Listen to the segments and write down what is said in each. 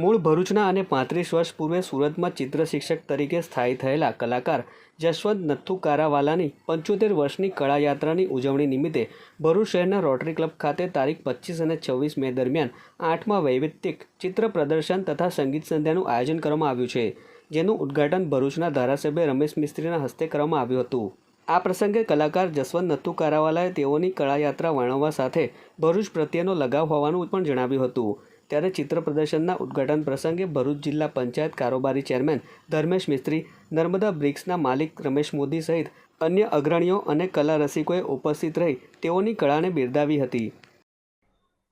ભરૂચના અને પાંત્રીસ વર્ષ પૂર્વે સુરતમાં ચિત્ર શિક્ષક તરીકે સ્થાયી થયેલા કલાકાર જશવંત નથ્થુ કારાવાલાની પંચોતેર વર્ષની કળાયાત્રાની ઉજવણી નિમિત્તે ભરૂચ શહેરના રોટરી ક્લબ ખાતે તારીખ પચીસ અને છવ્વીસ મે દરમિયાન આઠમા વૈવિધ્યિક ચિત્ર પ્રદર્શન તથા સંગીત સંધ્યાનું આયોજન કરવામાં આવ્યું છે, જેનું ઉદ્ઘાટન ભરૂચના ધારાસભ્ય રમેશ મિસ્ત્રીના હસ્તે કરવામાં આવ્યું હતું. આ પ્રસંગે કલાકાર જસવંત નથુ કારાવાલાએ તેઓની કળાયાત્રા વર્ણવવા સાથે ભરૂચ પ્રત્યેનો લગાવ હોવાનું પણ જણાવ્યું હતું. ત્યારે ચિત્ર પ્રદર્શનના ઉદ્ઘાટન પ્રસંગે ભરૂચ જિલ્લા પંચાયત કારોબારી ચેરમેન ધર્મેશ મિસ્ત્રી, નર્મદા બ્રિક્સના માલિક રમેશ મોદી સહિત અન્ય અગ્રણીઓ અને કલા રસિકોએ ઉપસ્થિત રહી તેઓની કળાને બિરદાવી હતી.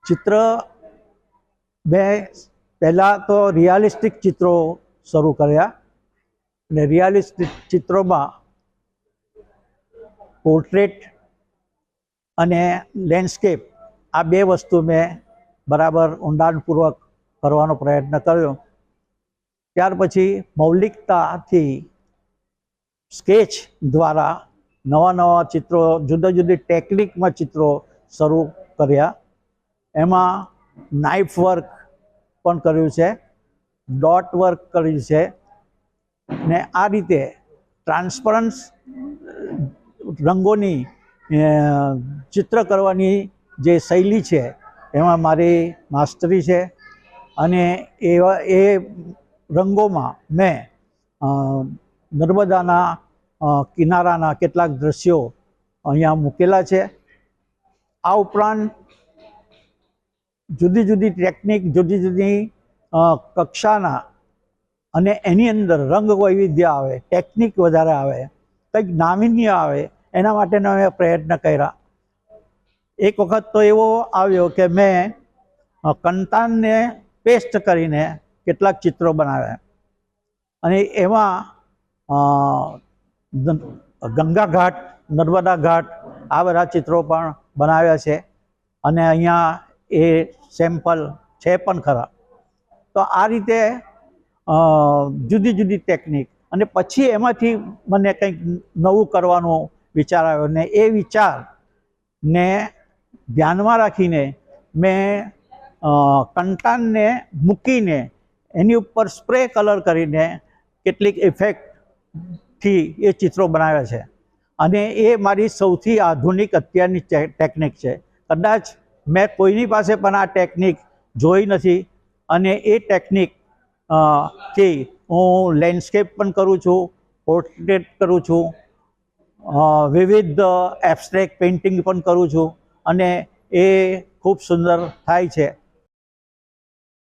ચિત્ર મેં પહેલાં તો રિયાલિસ્ટિક ચિત્રો શરૂ કર્યા અને રિયાલિસ્ટિક ચિત્રોમાં પોર્ટ્રેટ અને લેન્ડસ્કેપ આ બે વસ્તુ મેં બરાબર ઊંડાણપૂર્વક કરવાનો પ્રયત્ન કર્યો. ત્યાર પછી મૌલિકતાથી સ્કેચ દ્વારા નવા નવા ચિત્રો, જુદા જુદી ટેકનિકમાં ચિત્રો શરૂ કર્યા. એમાં નાઇફ વર્ક પણ કર્યું છે ડોટ વર્ક કર્યું છે ને આ રીતે ટ્રાન્સપરન્સ રંગોની ચિત્ર કરવાની જે શૈલી છે એમાં મારી માસ્ટરી છે અને એવા એ રંગોમાં મેં નર્મદાના કિનારાના કેટલાક દ્રશ્યો અહીંયા મૂકેલા છે. આ ઉપરાંત જુદી જુદી ટેકનિક, જુદી જુદી કક્ષાના અને એની અંદર રંગ વૈવિધ્ય આવે, ટેકનિક વધારે આવે, કંઈક નાવીન્ય આવે, એના માટેના મેં પ્રયત્ન કર્યા. એક વખત તો એવો આવ્યો કે મેં કંતાનને પેસ્ટ કરીને કેટલાક ચિત્રો બનાવ્યા. અને એમાં ગંગા ઘાટ, નર્મદા ઘાટ, આ બધા ચિત્રો પણ બનાવ્યા છે. અને અહીંયા એ સેમ્પલ છે પણ ખરા. તો આ રીતે જુદી જુદી ટેકનિક. અને પછી એમાંથી મને કંઈક નવું કરવાનો વિચાર આવ્યો. ને એ વિચારને ધ્યાનમાં રાખીને મેં કંટાનને મૂકીને એની ઉપર સ્પ્રે કલર કરીને કેટલીક ઇફેક્ટથી એ ચિત્રો બનાવ્યા છે. અને એ મારી સૌથી આધુનિક અત્યારની ટેકનિક છે. કદાચ મેં કોઈની પાસે પણ આ ટેકનિક જોઈ નથી અને એ ટેકનિકથી હું લેન્ડસ્કેપ પણ કરું છું, પોર્ટ્રેટ કરું છું વિવિધ એબ્સ્ટ્રેક્ટ પેઇન્ટિંગ પણ કરું છું અને એ ખૂબ સુંદર થાય છે.